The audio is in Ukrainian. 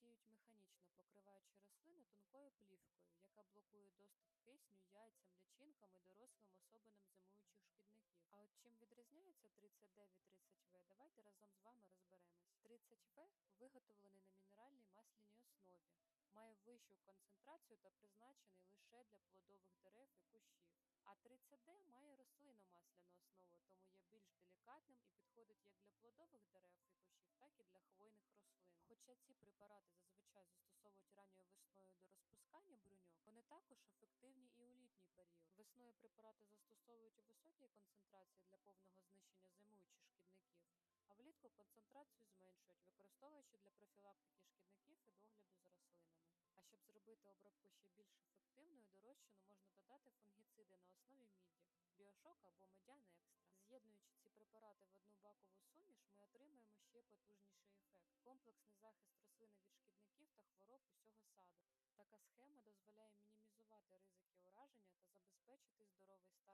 діють механічно, покриваючи рослини тонкою плівкою, яка блокує доступ кисню яйцям, личинкам і дорослим особинам зимуючих шкідників. А от чим відрізняється 30D від 30В, давайте разом з вами розберемось. 30В виготовлений на мінеральній масляній основі, має вищу концентрацію та призначений лише для плодових дерев і кущів. А 30D має рослинно-масляну основу, тому є більш делікатним і підходить як для плодових дерев і кущів, так і для хвойних рослин. Ці препарати зазвичай застосовують ранньою весною до розпускання бруньок, вони також ефективні і у літній період. Весною препарати застосовують у високій концентрації для повного знищення зимуючих шкідників. А влітку концентрацію зменшують, використовуючи для профілактики шкідників і догляду за рослинами. А щоб зробити обробку ще більш ефективною, до розчину можна додати фунгіциди на основі міді, біошок або медян екстра. З'єднуючи ці препарати комплексний захист рослини від шкідників та хвороб усього саду. Така схема дозволяє мінімізувати ризики ураження та забезпечити здоровий старт